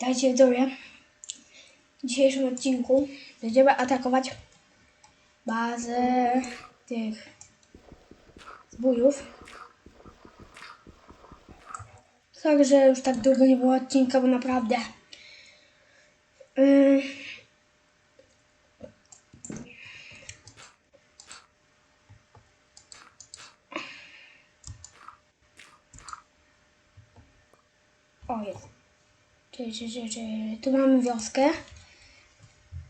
Dajcie widzowie. W dzisiejszym odcinku będziemy atakować bazę tych zbójów. Także już tak długo nie było odcinka, bo naprawdę. Yy, O jest. Czy, czy, czy, czy. Tu mamy wioskę.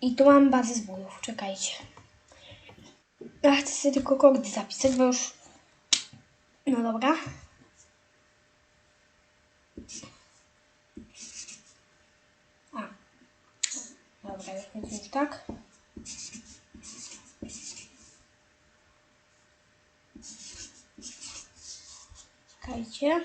I tu mam bazę zbójów. Czekajcie. Ja chcę sobie tylko kody zapisać, bo już... No dobra. A. Dobra, już tak. Czekajcie.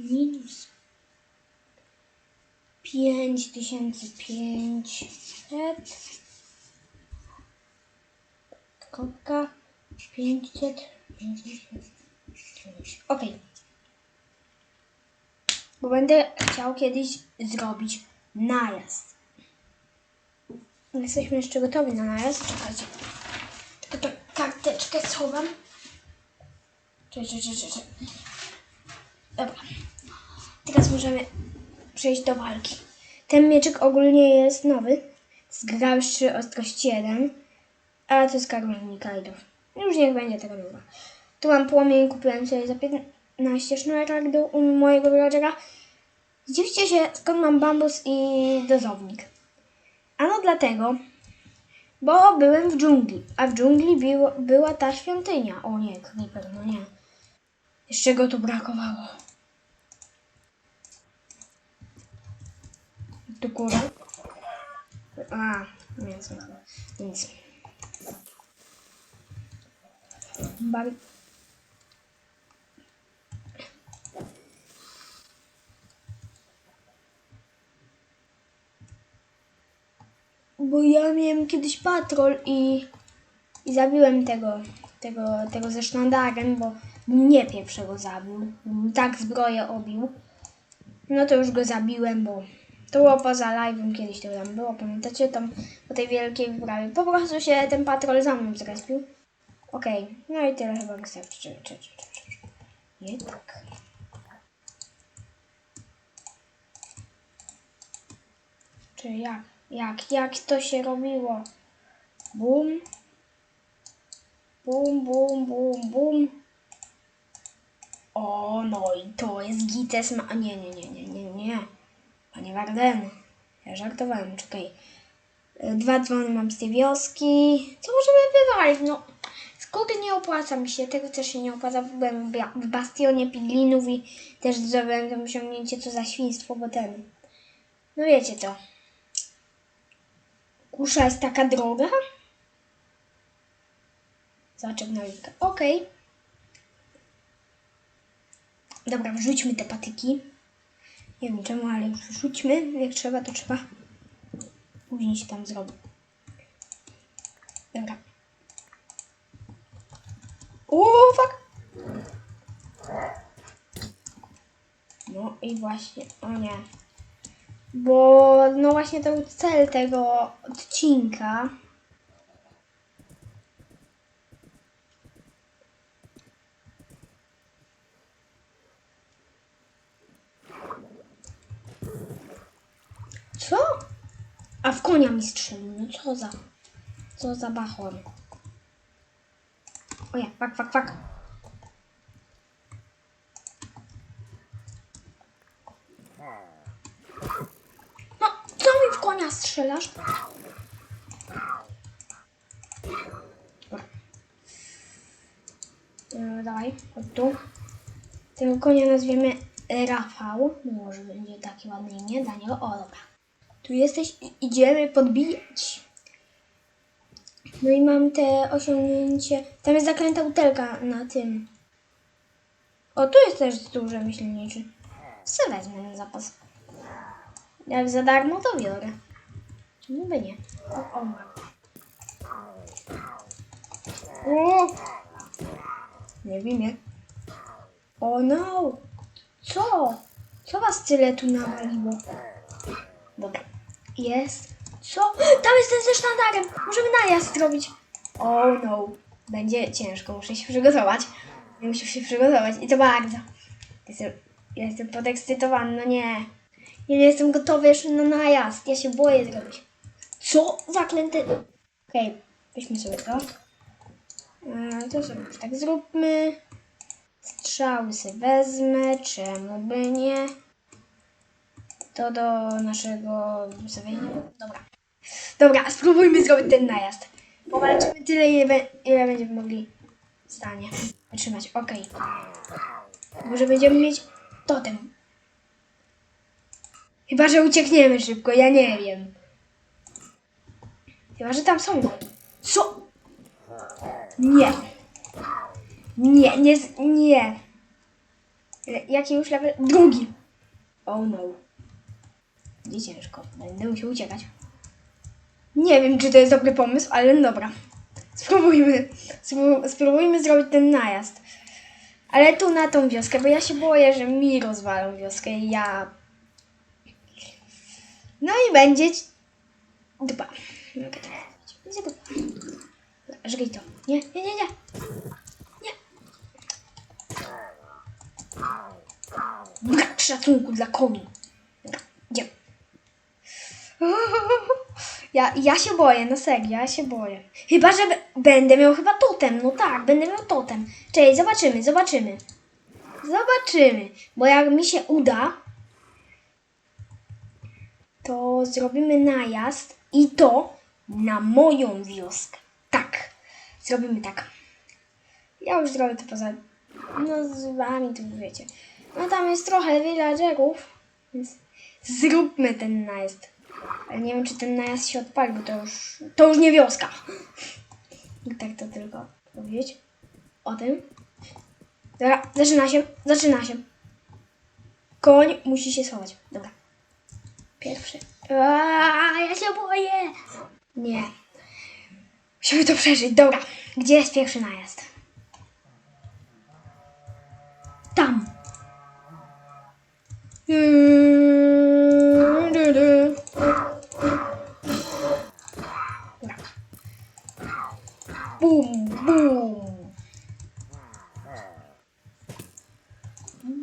Minus pięć tysięcy pięćset. Kropka pięćset pięćdziesiąt dziewięć. Okej. Bo będę chciał kiedyś zrobić najazd. Jesteśmy jeszcze gotowi na najazd. Czekajcie. Tylko tą karteczkę schowam. Czekaj, czekaj, czekaj. Dobra. Teraz możemy przejść do walki. Ten mieczyk ogólnie jest nowy. Z ostrość 1. A to jest kamiennik Kajdów. Już niech będzie tego nowa. Tu mam płomień, kupiłem sobie za 15 sznurek do mojego villagera. Zdziwcie się, skąd mam bambus i dozownik. Ano dlatego, bo byłem w dżungli, a w dżungli biło, była ta świątynia. O nie, creeper, no nie. Jeszcze go tu brakowało. Do góry. A, nie, co Nic. Bari... Bo ja miałem kiedyś patrol i, i zabiłem tego, tego, tego ze sztandarem, bo mnie pierwszego zabił. Tak zbroję obił. No to już go zabiłem, bo to było poza live'em, kiedyś to tam było, pamiętacie? Tam po tej wielkiej wyprawie. Po prostu się ten patrol za mną zrespił. Okej, no i tyle chyba wystarczy. Czy, czy, czy, czy, czy. Nie tak. Czy jak? Jak? Jak to się robiło? Bum. Bum, bum, bum, bum. O, no i to jest gites ma... Nie, nie, nie, nie, nie, nie. Panie Warden, ja żartowałem, czekaj. Y, Dwa dzwony mam z tej wioski. Co możemy wywalić? No, skóry nie opłaca mi się, tego też się nie opłaca. Byłem w bastionie piglinów i też zrobiłem to osiągnięcie, co za świństwo, bo ten... No wiecie co. Kusza jest taka droga? Zaczep na wilka. Okej. Dobra, wrzućmy te patyki. Nie wiem czemu, ale już wrzućmy. Jak trzeba, to trzeba. Później się tam zrobi. Dobra. O, fuck! No i właśnie, o nie. Bo, no właśnie to był cel tego odcinka. Co? A w konia strzelił. No co za... Co za bachor. O ja, fak, fak, fak. No, co mi w konia strzelasz? E, dawaj, chodź tu. Tego konia nazwiemy Rafał. Może będzie takie ładne imię dla niego. O, dobra. Tu jesteś i idziemy podbijać. No i mam te osiągnięcie. Tam jest zakręta butelka na tym. O, tu jest też duże myślniczy. Se wezmę na zapas. Jak za darmo, to biorę. Czemu by nie? O, o. O! Nie wiem, O no! Co? Co was tyle tu nawaliło? Dobra. Jest. Co? Tam jest ten ze sztandarem. Możemy najazd zrobić. Oh no. Będzie ciężko. Muszę się przygotować. Muszę się przygotować. I to bardzo. Jestem, jestem podekscytowany. No nie. Ja nie jestem gotowy jeszcze na najazd. Ja się boję zrobić. Co? Zaklęty. Okej. Weźmy sobie to. E, To sobie tak zróbmy. Strzały sobie wezmę. Czemu by nie? To do naszego ustawienia. Dobra. Dobra, spróbujmy zrobić ten najazd. Powalczymy tyle, ile, ile będziemy mogli w stanie wytrzymać. Okej. Może będziemy mieć totem. Chyba, że uciekniemy szybko, ja nie wiem. Chyba, że tam są. Co? Nie. Nie, nie, nie. Jaki już level? Drugi. Oh no. Będzie ciężko. Będę musiał uciekać. Nie wiem, czy to jest dobry pomysł, ale no dobra. Spróbujmy. Spró- Spróbujmy zrobić ten najazd. Ale tu na tą wioskę, bo ja się boję, że mi rozwalą wioskę i ja... No i będzie... Dupa. Mogę. Będzie to. Nie, nie, nie, nie. Nie. Brak szacunku dla koni. Ja, ja się boję, no serio, ja się boję. Chyba, że będę miał chyba totem, no tak, będę miał totem. Czekaj, zobaczymy, zobaczymy. Zobaczymy, bo jak mi się uda, to zrobimy najazd i to na moją wioskę. Tak, zrobimy tak. Ja już zrobię to poza... No z wami to wiecie. No tam jest trochę villagerów, więc zróbmy ten najazd. Ale nie wiem, czy ten najazd się odpali, bo to już, to już nie wioska. Tak to tylko powiedzieć o tym. Dobra, zaczyna się, zaczyna się. Koń musi się schować. Dobra. Pierwszy. Aaaa, ja się boję. Nie. Musimy to przeżyć. Dobra. Gdzie jest pierwszy najazd? Tam. Mm,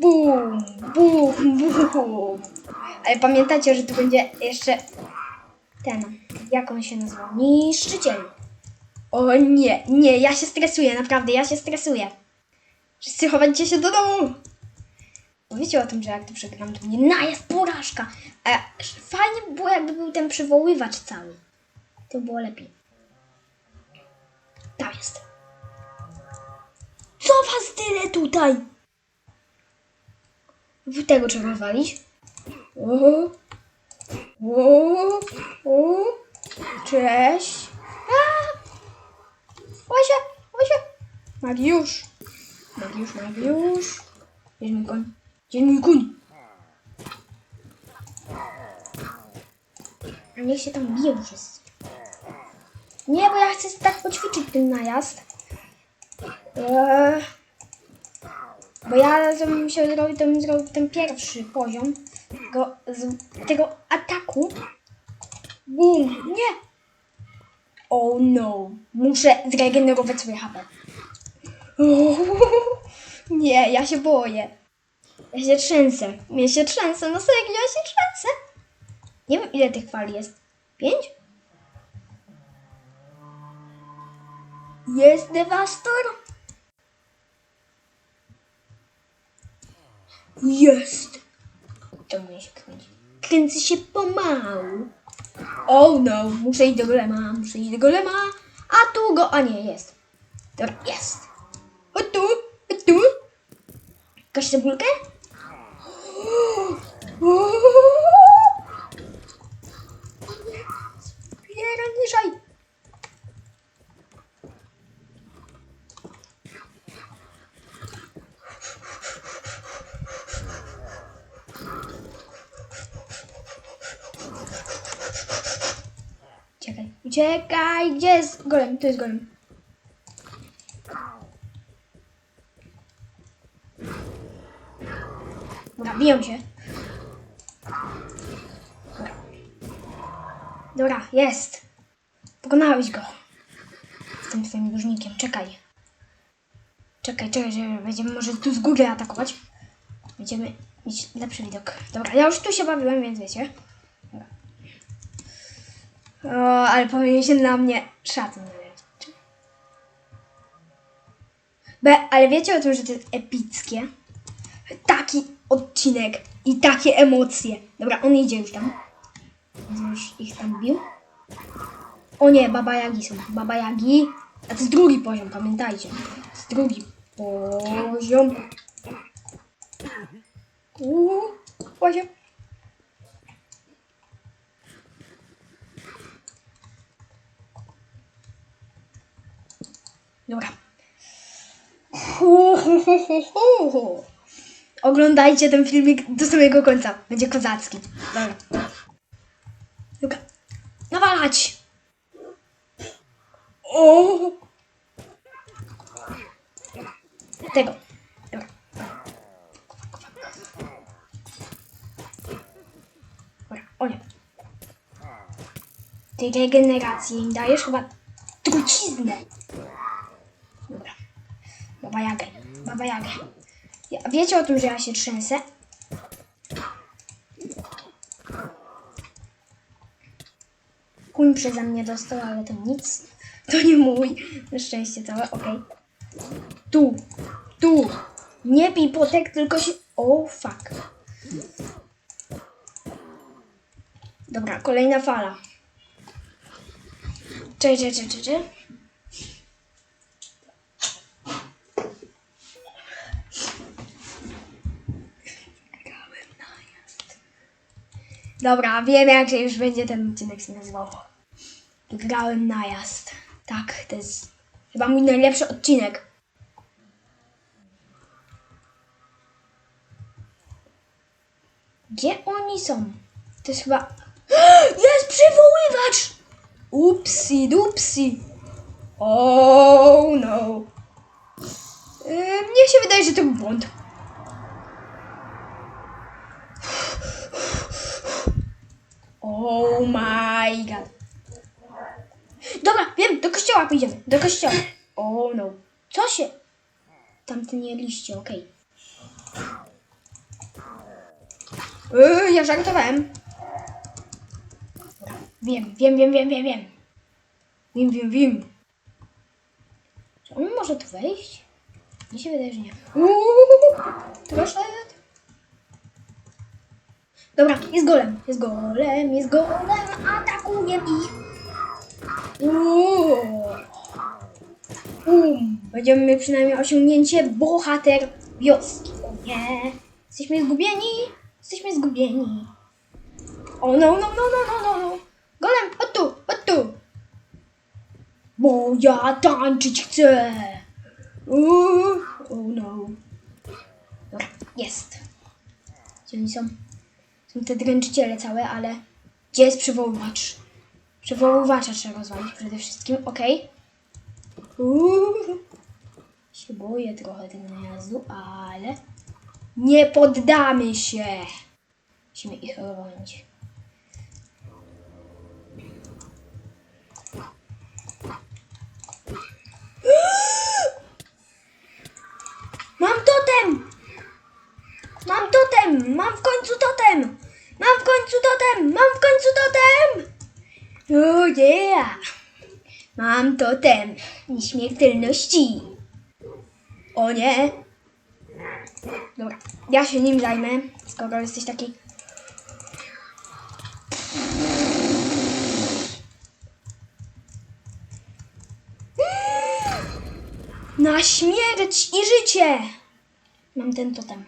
Bum, bum. Bum, bum. Ale pamiętajcie, że tu będzie jeszcze ten, jak on się nazywa? Niszczyciel. O nie, nie, ja się stresuję, naprawdę, ja się stresuję. Wszyscy chowajcie się do domu. Wiecie o tym, że jak to przegram, to będzie najazd porażka. A fajnie by było, jakby był ten przywoływacz cały. To było lepiej. Tam jest. Co was tyle tutaj? W tego trzeba walić. O, o, o. Cześć. A! Osia, Osia. Magiusz. Magiusz, Magiusz. Gdzie mój koń? Gdzie mój koń? A niech się tam biją wszyscy. Nie, bo ja chcę tak poćwiczyć ten najazd. Eee, bo ja to bym zrobił ten pierwszy poziom tego, tego ataku. Bum! Nie! Oh no! Muszę zregenerować swoje HP. Nie, ja się boję. Ja się trzęsę. Ja się trzęsę, no serio, ja się trzęsę. Nie wiem, ile tych fal jest. Pięć? Jest dewastor. Jest. To mnie się kręci. Kręcę się pomału. Oh no, muszę iść do golema, muszę iść do golema. A tu go, a nie, jest. Dobra, jest. O tu, o tu. Kaś cebulkę? Pierniczaj. Uciekaj, gdzie jest golem? To jest golem. Dobra, biją się. Dobra. Jest. Pokonałeś go. Z tym twoim dłużnikiem, czekaj. Czekaj, czekaj, że będziemy może tu z góry atakować. Będziemy mieć lepszy widok. Dobra, ja już tu się bawiłem, więc wiecie. O, ale powinien się na mnie szacun należeć. Be, ale wiecie o tym, że to jest epickie? Taki odcinek i takie emocje. Dobra, on idzie już tam. Już ich tam bił. O nie, Baba Jagi są. Baba Jagi. A to jest drugi poziom, pamiętajcie. To jest drugi poziom. Uuu, poziom. Dobra. Oglądajcie ten filmik do samego końca. Będzie kozacki. Dobra. Dobra. Nawalać! O! Tego. Dobra. Dobra, o nie. Tej regeneracji im dajesz chyba truciznę. Baba Jagę. Baba Jagę. Ja, wiecie o tym, że ja się trzęsę? Kuń przeze mnie dostał, ale to nic. To nie mój. Na szczęście całe, okej. Tu. Tu. Nie pij potek, tylko się... O, fuck. Dobra, kolejna fala. Cześć, cześć, cześć, cześć. Dobra, wiem jak się już będzie ten odcinek się nazywał. Wygrałem najazd. Tak, to jest chyba mój najlepszy odcinek. Gdzie oni są? To jest chyba... Jest przywoływacz! Upsi dupsi. Oh no. Yy, mnie się wydaje, że to był błąd. Oh my. Dobra, wiem, do kościoła pójdziemy. Do kościoła. Oh no. Co się? Tamte nie liście, okej. Yy, ja żartowałem. Wiem, wiem, wiem, wiem, wiem, wiem. Wiem, wiem, wiem. Czy on może tu wejść? Mi się wydaje, że nie. Uuu, proszę. Dobra, jest golem, jest golem, jest golem, atakuję ich. Uuu. Um, będziemy mieli przynajmniej osiągnięcie bohater wioski. O nie, jesteśmy zgubieni, jesteśmy zgubieni. O no, no, no, no, no, no, no. Golem, chodź tu, chodź tu. Bo ja tańczyć chcę. Uuu, oh no. Dobra, jest. Gdzie oni są? Te dręczyciele całe, ale gdzie jest przywoływacz? Przywoływacza trzeba rozwalić przede wszystkim, okej. Uuu. Się boję trochę tego najazdu, ale nie poddamy się. Musimy ich rozwalić. Mam totem! Mam totem! Mam w końcu totem! Mam w końcu totem! Mam w końcu totem! Oh yeah! Mam totem nieśmiertelności. O nie! Dobra, ja się nim zajmę, skoro jesteś taki... Na śmierć i życie! Mam ten totem.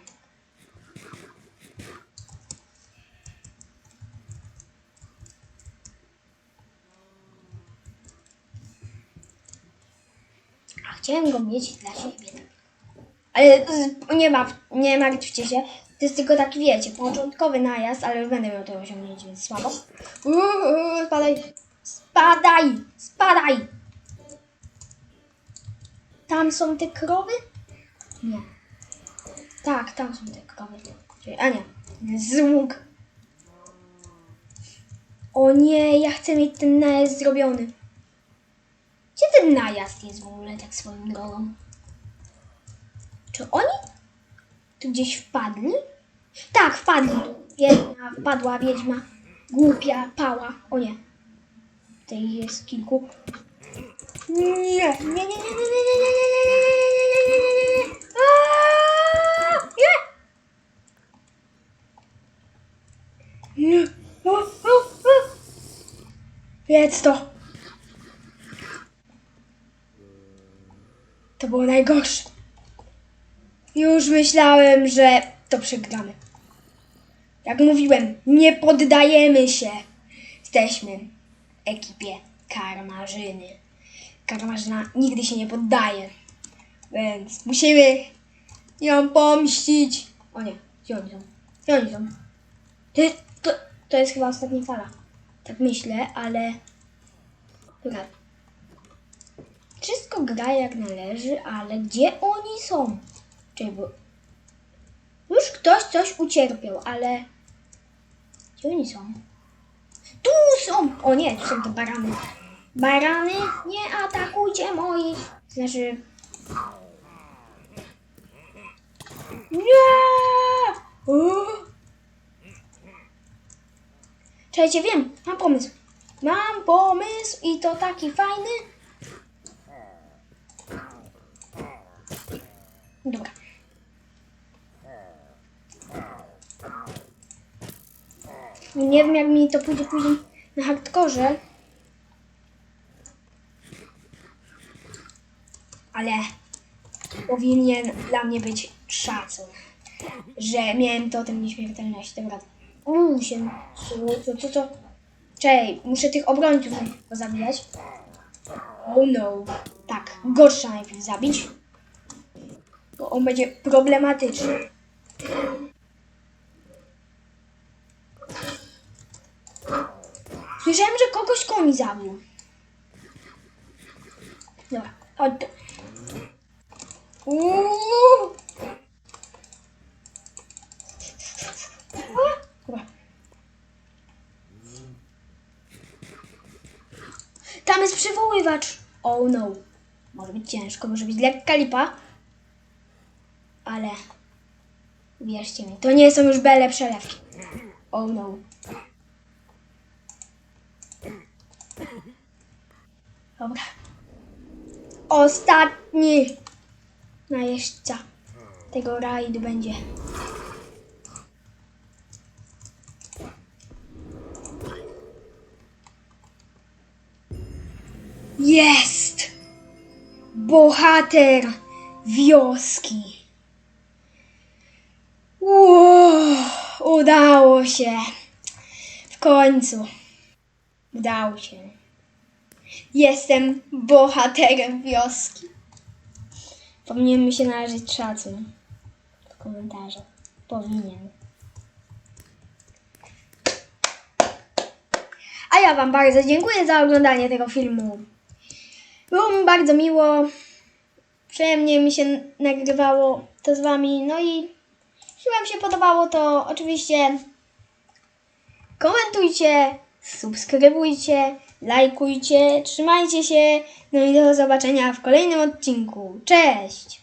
Chciałem go mieć dla siebie. Ale y, nie, ma, nie martwcie się. To jest tylko taki, wiecie, początkowy najazd, ale już będę miał to osiągnięcie, więc słabo. Uuu, spadaj! Spadaj! Spadaj! Tam są te krowy? Nie. Tak, tam są te krowy. A nie, łuk. O nie, ja chcę mieć ten najazd zrobiony. Gdzie ten najazd jest w ogóle tak swoją drogą? Czy oni tu gdzieś wpadli? Tak, wpadli. Jedna wpadła wiedźma. Głupia pała. O nie. Tutaj jest kilku. Nie, nie, nie, nie, nie, nie, nie, nie, nie, nie, nie, nie, nie, nie, nie, nie, nie. Nie! Nie. O, o, o. Jedz to. To było najgorsze. Już myślałem, że to przegramy. Jak mówiłem, nie poddajemy się. Jesteśmy w ekipie Karmarzyny. Karmarzyna nigdy się nie poddaje. Więc musimy ją pomścić. O nie, gdzie oni? To, to, to jest chyba ostatnia fala. Tak myślę, ale... Dobra. Wszystko gra jak należy, ale gdzie oni są? Czyli. Już ktoś coś ucierpiał, ale... Gdzie oni są? Tu są! O nie, tu są te barany. Barany, nie atakujcie moich. Znaczy... Nie! Uuu. Czekajcie, wiem, mam pomysł. Mam pomysł i to taki fajny. Dobra. Nie wiem, jak mi to pójdzie później na hardkorze. Ale powinien dla mnie być szacun, że miałem totem nieśmiertelności. Dobra. Uuu, się... Co, co, co? Czej, muszę tych obrońców zabijać. Oh no. Tak, gorsza najpierw zabić. Bo on będzie problematyczny. Słyszałem, że kogoś komi zabił. Dobra, Dobra. Tam jest przywoływacz. Oh no. Może być ciężko, może być lekka lipa. Ale wierzcie mi, to nie są już bele przelewki. Oh no. Dobra. Ostatni najeźdźca tego rajdu będzie. Jest! Bohater wioski. Udało się. W końcu. Udało się. Jestem bohaterem wioski. Powinien mi się należeć szacun. W komentarzach. Powinien. A ja Wam bardzo dziękuję za oglądanie tego filmu. Było mi bardzo miło. Przyjemnie mi się nagrywało to z Wami. No i jeśli Wam się podobało, to oczywiście komentujcie, subskrybujcie, lajkujcie, trzymajcie się. No i do zobaczenia w kolejnym odcinku. Cześć!